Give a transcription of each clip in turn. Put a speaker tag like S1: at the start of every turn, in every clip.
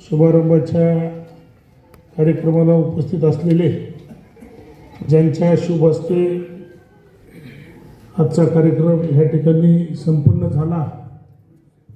S1: शुभारंभाच्या कार्यक्रमाला उपस्थित असलेले ज्यांच्या शुभ हस्ते आजचा कार्यक्रम ह्या ठिकाणी संपन्न झाला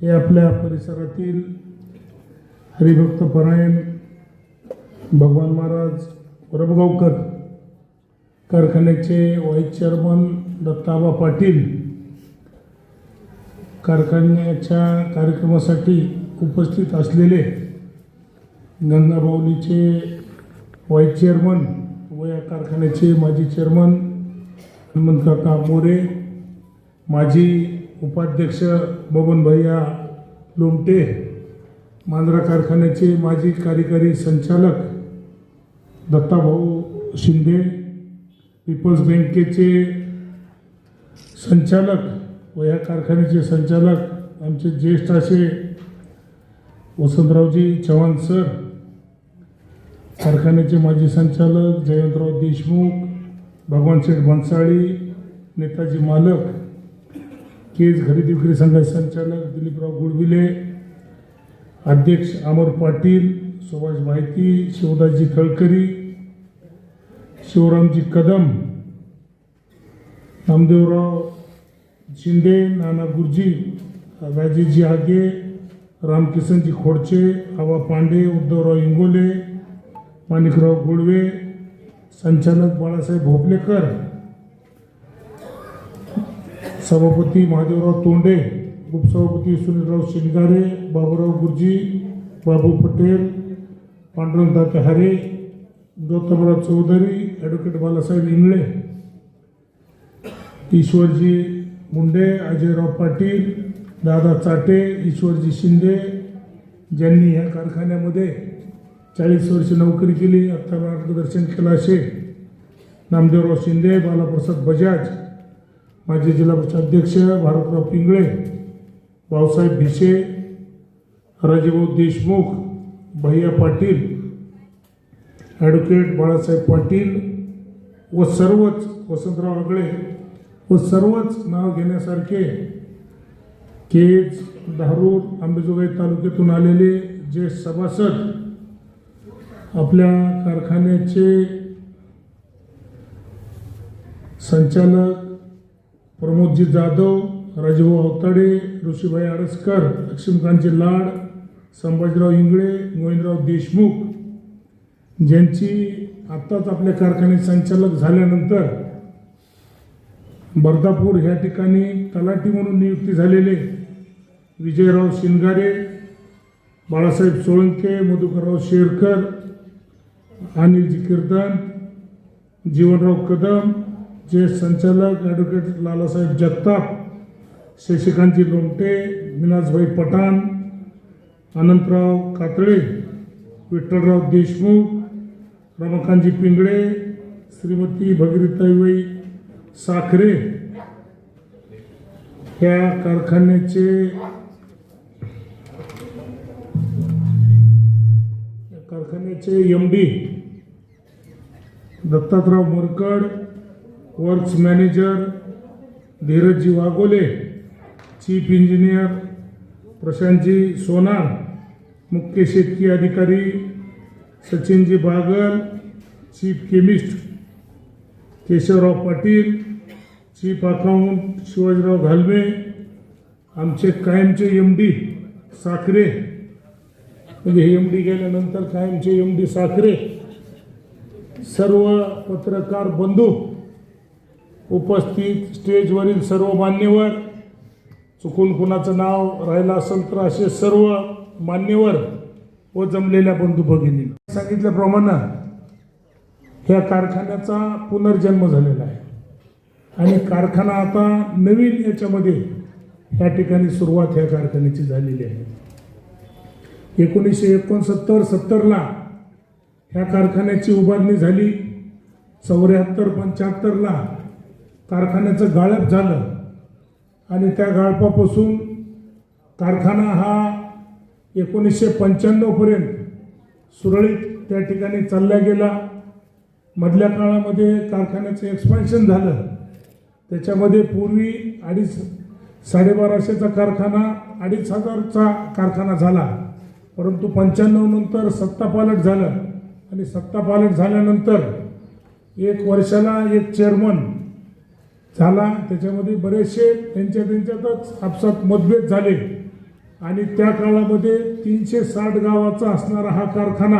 S1: हे आपल्या परिसरातील हरिभक्त परायण भगवान महाराज परबगावकर कारखान्याचे व्हाईस चेअरमन दत्ताबा पाटील कारखान्याच्या कार्यक्रमासाठी उपस्थित असलेले गंगाबावलीचे वाईस चेअरमन व या कारखान्याचे माजी चेअरमन हनुमंत मोरे माजी उपाध्यक्ष बबन भैया लोमटे मांजरा कारखान्याचे माजी कार्यकारी संचालक दत्ताभाऊ शिंदे पीपल्स बँकेचे संचालक व या कारखान्याचे संचालक आमचे ज्येष्ठ असे वसंतरावजी चव्हाण सर कारखान्याचे माजी संचालक जयंतराव देशमुख भगवान शेठ भन्साळी नेताजी मालक केज खरेदी विक्री संघाचे संचालक दिलीपराव गुडविले अध्यक्ष अमर पाटील सुभाष माहिती शिवदासजी तळकरी शिवरामजी कदम नामदेवराव शिंदे नाना गुरुजी राजेजी आगे रामकिशनजी खोडचे आवा पांडे उद्धवराव इंगोले माणिकराव गुडवे संचालक बाळासाहेब भोपलेकर सभापती महादेवराव तोंडे उपसभापती सुनीलराव शिंगारे बाबूराव गुरुजी बाबू पटेल पांडुरंग दाते हरे गौतमराव चौधरी ॲडव्होकेट बालासाहेब इंगळे ईश्वरजी मुंडे अजयराव पाटील दादा चाटे ईश्वरजी शिंदे ज्यांनी ह्या कारखान्यामध्ये चाळीस वर्ष नोकरी केली आत्ता मार्गदर्शन केलं असे. नामदेवराव शिंदे बालाप्रसाद बजाज माजी जिल्हा परिषद अध्यक्ष भारतराव पिंगळे भाऊसाहेब भिसे राजेभाऊ देशमुख भैया पाटील ॲडव्होकेट बाळासाहेब पाटील व सर्वच वसंतराव आगळे व सर्वच नाव घेण्यासारखे केज धारूर अंबेजोगाई तालुक्यातून आलेले जे सभासद आपल्या कारखान्याचे संचालक प्रमोदजी जाधव राजभाऊ अवताडे ऋषीभाई आडसकर लक्ष्मीकांतजी लाड संभाजीराव इंगळे गोविंदराव देशमुख ज्यांची आत्ताच आपल्या कारखाने संचालक झाल्यानंतर बर्दापूर ह्या ठिकाणी तलाठी म्हणून नियुक्ती झालेले विजयराव शिंगारे बाळासाहेब सोळंके मधुकरराव शेरकर अनिलजी कीर्तन जीवनराव कदम जे संचालक ॲडव्होकेट लालासाहेब जगताप शशिकांतजी लोमटे मिनाजभाई पठाण अनंतराव कातळे विठ्ठलराव देशमुख रमाकांतजी पिंगळे श्रीमती भगीरथाईबाई साखरे. या कारखान्याचे संघटनेचे M D Dattatray Morkad works manager Dheerajji Waghole chief engineer Prashantji Sonar मुख्य शेतकी अधिकारी Sachinji Bagal chief chemist Keshavrao Patil chief account Shivajirao Ghalve आमचे कायमचे एम डी साखरे म्हणजे हे एम डी गेल्यानंतर कायमचे एम डी साखरे सर्व पत्रकार बंधू उपस्थित स्टेजवरील सर्व मान्यवर चुकून कुणाचं नाव राहिलं असेल तर असे सर्व मान्यवर व जमलेल्या बंधू भगिनी. सांगितल्याप्रमाणे ह्या कारखान्याचा पुनर्जन्म झालेला आहे. आणि कारखाना आता नवीन याच्यामध्ये ह्या ठिकाणी सुरुवात ह्या कारखान्याची झालेली आहे. एकोणीसशे एकोणसत्तर सत्तरला ह्या कारखान्याची उभारणी झाली. चौऱ्याहत्तर पंच्याहत्तरला कारखान्याचं गाळप झालं. आणि त्या गाळपापासून कारखाना हा एकोणीसशे पंच्याण्णवपर्यंत सुरळीत त्या ठिकाणी चालला गेला. मधल्या काळामध्ये कारखान्याचं एक्सपान्शन झालं. त्याच्यामध्ये पूर्वी अडीच साडेबाराशेचा कारखाना अडीच हजारचा कारखाना झाला. परंतु पंच्याण्णव नंतर सत्तापालट झालं आणि सत्तापालट झाल्यानंतर एक वर्षाला एक चेअरमन झाला. त्याच्यामध्ये बरेचसे त्यांच्या त्यांच्यातच आपसात मतभेद झाले. आणि त्या काळामध्ये तीनशे साठ गावाचा असणारा हा कारखाना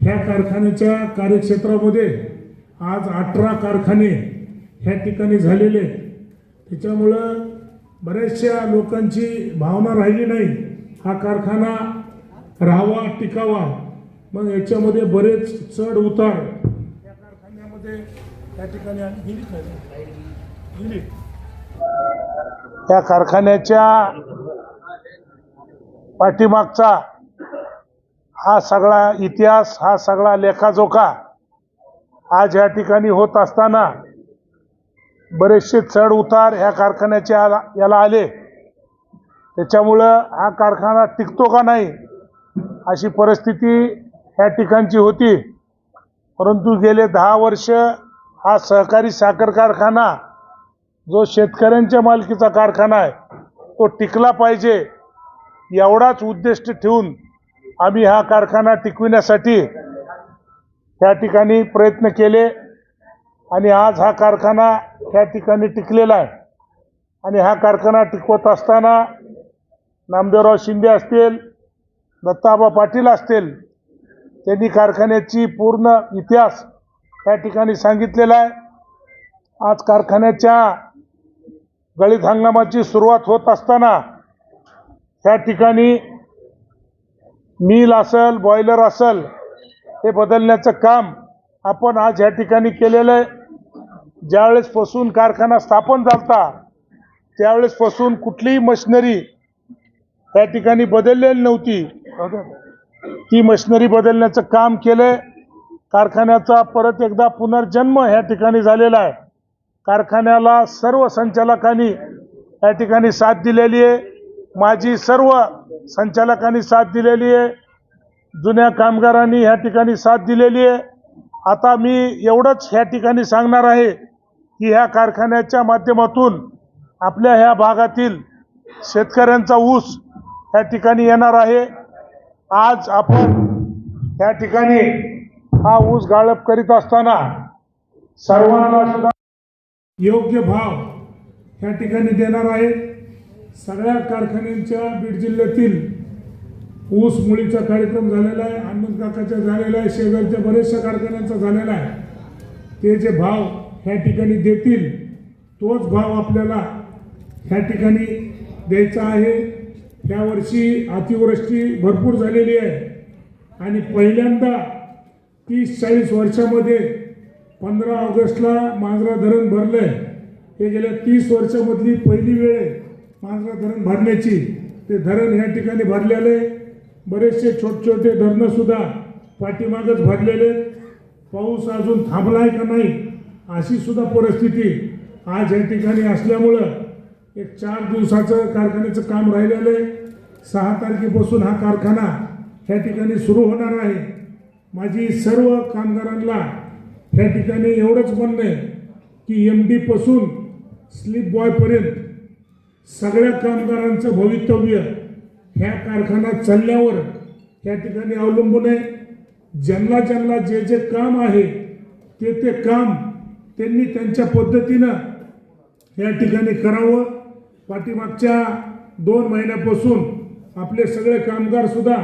S1: ह्या कारखान्याच्या कार्यक्षेत्रामध्ये आज अठरा कारखाने ह्या ठिकाणी झालेले त्याच्यामुळं बऱ्याचशा लोकांची भावना राहिली नाही. हा कारखाना राहावा टिकावा मग याच्यामध्ये बरेच चढ उतार या कारखान्यामध्ये त्या ठिकाणी? गेली. त्या कारखान्याच्या पाठीमागचा हा सगळा इतिहास हा सगळा लेखाजोखा आज या ठिकाणी होत असताना बरेचसे चढ उतार ह्या कारखान्याचे आला- याला आले त्याच्यामुळं हा कारखाना टिकतो का नाही अशी परिस्थिती ह्या ठिकाणची होती. परंतु गेले दहा वर्ष हा सहकारी साखर कारखाना जो शेतकऱ्यांच्या मालकीचा कारखाना आहे तो टिकला पाहिजे एवढाच उद्दिष्ट ठेवून आम्ही हा कारखाना टिकविण्यासाठी त्या ठिकाणी प्रयत्न केले आणि आज हा कारखाना त्या ठिकाणी टिकलेला आहे. आणि हा कारखाना टिकवत असताना नामदेवराव शिंदे असतील दत्ताबा पाटील असतील त्यांनी कारखान्याची पूर्ण इतिहास त्या ठिकाणी सांगितलेला आहे. आज कारखान्याच्या गळीत हंगामाची सुरुवात होत असताना त्या ठिकाणी मिल असल बॉयलर असल हे बदलण्याचं काम आपण आज या ठिकाणी केलेलं आहे. ज्यावेळेसपासून कारखाना स्थापन झालता त्यावेळेसपासून कुठलीही मशिनरी त्या ठिकाणी बदललेली नव्हती. ती मशिनरी बदलण्याचं काम केलंय. कारखान्याचा परत एकदा पुनर्जन्म ह्या ठिकाणी झालेला आहे. कारखान्याला सर्व संचालकांनी या ठिकाणी साथ दिलेली आहे. माझी सर्व संचालकांनी साथ दिलेली आहे. जुन्या कामगारांनी ह्या ठिकाणी साथ दिलेली आहे. आता मी एवढंच ह्या ठिकाणी सांगणार आहे की ह्या कारखान्याच्या माध्यमातून आपल्या ह्या भागातील शेतकऱ्यांचा ऊस ह्या ठिकाणी येणार आहे. आज आपण या ठिकाणी हा ऊस गाळप करीत असताना सर्वांना सुद्धा योग्य भाव ह्या ठिकाणी देणार आहेत. सगळ्या कारखान्यांच्या बीड जिल्ह्यातील ऊस मुळीचा कार्यक्रम झालेला आहे आनंद काकाचा झालेला आहे शेजारच्या बऱ्याचशा कारखान्यांचा झालेला आहे. ते जे भाव ह्या ठिकाणी देतील तोच भाव आपल्याला ह्या ठिकाणी द्यायचा आहे. त्यावर्षी अतिवृष्टी भरपूर झालेली आहे. आणि पहिल्यांदा तीस चाळीस वर्षामध्ये पंधरा ऑगस्टला मांजरा धरण भरलं आहे हे गेल्या तीस वर्षामधली पहिली वेळ आहे मांजरा धरण भरण्याची. ते धरण ह्या ठिकाणी भरलेलं आहे. बरेचसे छोटे छोटे पाठीमागच भरलेले आहेत. पाऊस अजून थांबलाय का नाही अशी सुद्धा परिस्थिती आज या ठिकाणी असल्यामुळं एक चार दिवसाचं कारखान्याचं काम राहिलेलं आहे. सहा तारखेपासून हा कारखाना ह्या ठिकाणी सुरू होणार आहे. माझी सर्व कामगारांना ह्या ठिकाणी एवढंच म्हणणं आहे की एम डीपासून स्लिप बॉयपर्यंत सगळ्या कामगारांचं भवितव्य ह्या कारखाना चालल्यावर ह्या ठिकाणी अवलंबून आहे. ज्यांना ज्यांना जे जे काम आहे ते ते काम त्यांनी त्यांच्या पद्धतीनं या ठिकाणी करावं. पाठीमागच्या दोन महिन्यापासून आपले सगळे कामगार सुद्धा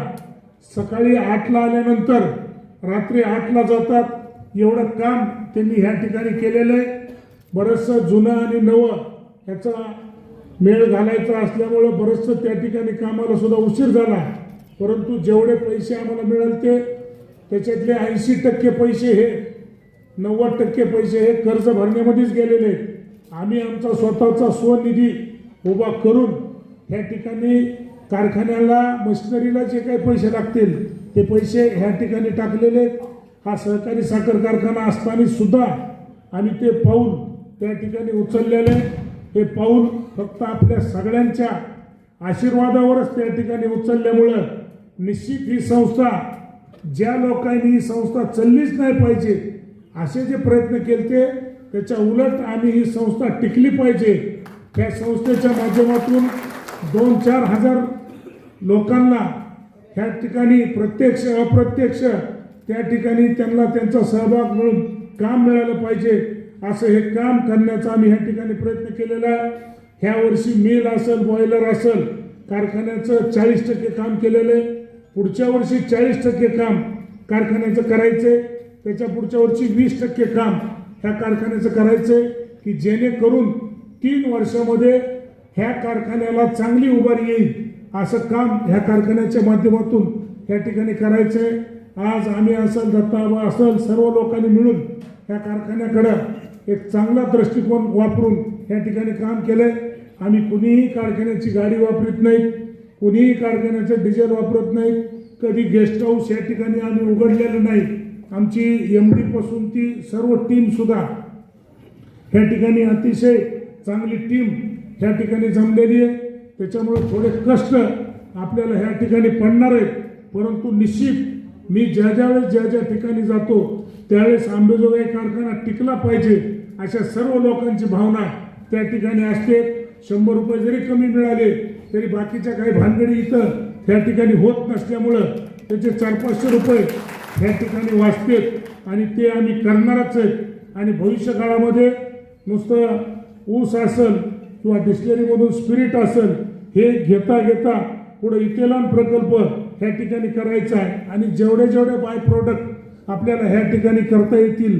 S1: सकाळी आठला आल्यानंतर रात्री आठला जातात. एवढं काम त्यांनी ह्या ठिकाणी केलेलं आहे. बरंचसं जुनं आणि नवं ह्याचा मेळ घालायचा असल्यामुळं बरंचसं त्या ठिकाणी कामाला सुद्धा उशीर झाला. परंतु जेवढे पैसे आम्हाला मिळाले त्याच्यातले ऐंशी टक्के पैसे हे नव्वद टक्के पैसे हे कर्ज भरण्यामध्येच गेलेले आम्ही आमचा स्वतःचा स्वनिधी उभा करून ह्या ठिकाणी कारखान्याला मशिनरीला जे काही पैसे लागतील ते पैसे ह्या ठिकाणी टाकलेले हा सहकारी साखर कारखाना असताना सुद्धा आम्ही ते पाऊल त्या ठिकाणी उचललेलं आहे हे पाऊल फक्त आपल्या सगळ्यांच्या आशीर्वादावरच त्या ठिकाणी उचलल्यामुळं निश्चित ही संस्था ज्या लोकांनी ही संस्था चाललीच नाही पाहिजे असे जे प्रयत्न केले त्याच्या उलट आम्ही ही संस्था टिकली पाहिजे. त्या संस्थेच्या माध्यमातून दोन चार हजार लोकांना ह्या ठिकाणी प्रत्यक्ष अप्रत्यक्ष त्या ठिकाणी त्यांना त्यांचा सहभाग मिळून काम मिळालं पाहिजे असं हे काम करण्याचा आम्ही ह्या ठिकाणी प्रयत्न केलेला आहे. ह्या वर्षी मिल असेल बॉयलर असेल कारखान्याचं चाळीस टक्के काम केलेलं आहे. पुढच्या वर्षी चाळीस टक्के काम कारखान्याचं करायचंय. त्याच्या पुढच्या वर्षी वीस टक्के काम ह्या कारखान्याचं करायचंय की जेणेकरून तीन वर्षामध्ये ह्या कारखान्याला चांगली उभारी येईल असं काम ह्या कारखान्याच्या माध्यमातून या ठिकाणी करायचं आहे आज आम्ही असल दत्ताबा असल सर्व लोकांनी मिळून ह्या कारखान्याकडं एक चांगला दृष्टिकोन वापरून या ठिकाणी काम केलंय. आम्ही कुणीही कारखान्याची गाडी वापरत नाहीत कुणीही कारखान्याचं डिझेल वापरत नाहीत कधी गेस्ट हाऊस या ठिकाणी आम्ही उघडलेलं नाही. आमची एम डीपासून ती सर्व टीमसुद्धा या ह्या ठिकाणी अतिशय चांगली टीम ह्या ठिकाणी जमलेली आहे. त्याच्यामुळे थोडे कष्ट आपल्याला ह्या ठिकाणी पडणार आहेत. परंतु निश्चित मी ज्या ज्या वेळेस ज्या ज्या ठिकाणी जातो त्यावेळेस आंबेजोगाई कारखाना टिकला पाहिजे अशा सर्व लोकांची भावना त्या ठिकाणी असते. शंभर रुपये जरी कमी मिळाले तरी बाकीच्या काही भानगडी इथं त्या ठिकाणी होत नसल्यामुळं त्याचे चार पाचशे रुपये ह्या ठिकाणी वाचतेत आणि ते आम्ही करणारच आहेत. आणि भविष्य काळामध्ये नुसतं ऊस असेल किंवा डिस्टलरीमधून स्पिरिट असेल हे घेता घेता पुढे इथेलॉन प्रकल्प ह्या ठिकाणी करायचा आहे. आणि जेवढे जेवढे बाय प्रोडक्ट आपल्याला ह्या ठिकाणी करता येतील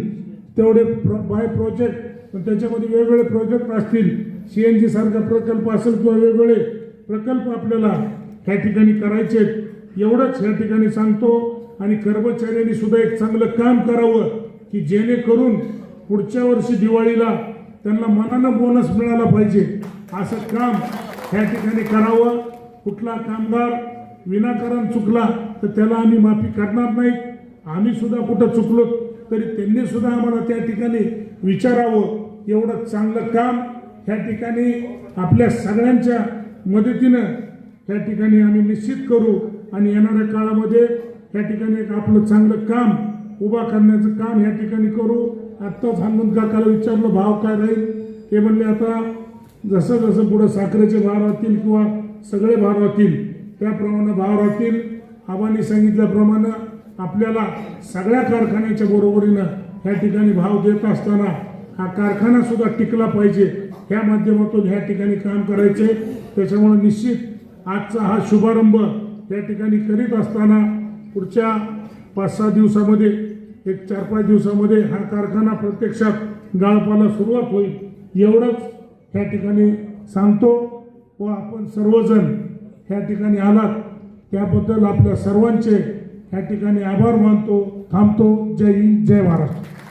S1: तेवढे प्र बाय प्रोजेक्ट पण त्याच्यामध्ये वेगवेगळे प्रोजेक्ट असतील. सी एन जी सारखा प्रकल्प असेल किंवा वेगवेगळे प्रकल्प आपल्याला ह्या ठिकाणी करायचे आहेत. एवढंच ह्या ठिकाणी सांगतो. आणि कर्मचाऱ्यांनी सुद्धा एक चांगलं काम करावं की जेणेकरून पुढच्या वर्षी दिवाळीला त्यांना मनानं बोनस मिळाला पाहिजे. असं काम ह्या ठिकाणी करावं. कुठला कामगार विनाकारण चुकला तर त्याला आम्ही माफी करणार नाही. आम्ही सुद्धा कुठं चुकलो तरी त्यांनी सुद्धा आम्हाला त्या ठिकाणी विचारावं. एवढं चांगलं काम ह्या ठिकाणी आपल्या सगळ्यांच्या मदतीनं त्या ठिकाणी आम्ही निश्चित करू. आणि येणाऱ्या काळामध्ये या ठिकाणी एक आपलं चांगलं काम उभा करण्याचं काम या ठिकाणी करू. आत्ताच हनुमंत काकाला विचारलं भाव काय राहील? ते म्हणले आता जसं जसं पुढं साखरेचे भाव राहतील किंवा सगळे भाव राहतील त्याप्रमाणे भाव राहतील. आबांनी सांगितल्याप्रमाणे आपल्याला सगळ्या कारखान्याच्या बरोबरीनं ह्या ठिकाणी भाव देत असताना हा कारखाना सुद्धा टिकला पाहिजे. ह्या माध्यमातून ह्या ठिकाणी काम करायचे. त्याच्यामुळे निश्चित आजचा हा शुभारंभ या ठिकाणी करीत असताना पुढच्या पाच सहा दिवसामध्ये एक चार पाच दिवसामध्ये हा कारखाना प्रत्यक्षात गाळपाला सुरुवात होईल एवढंच ह्या ठिकाणी सांगतो. व आपण सर्वजण ह्या ठिकाणी आलात त्याबद्दल आपल्या सर्वांचे ह्या ठिकाणी आभार मानतो थांबतो. जय हिंद जय महाराष्ट्र.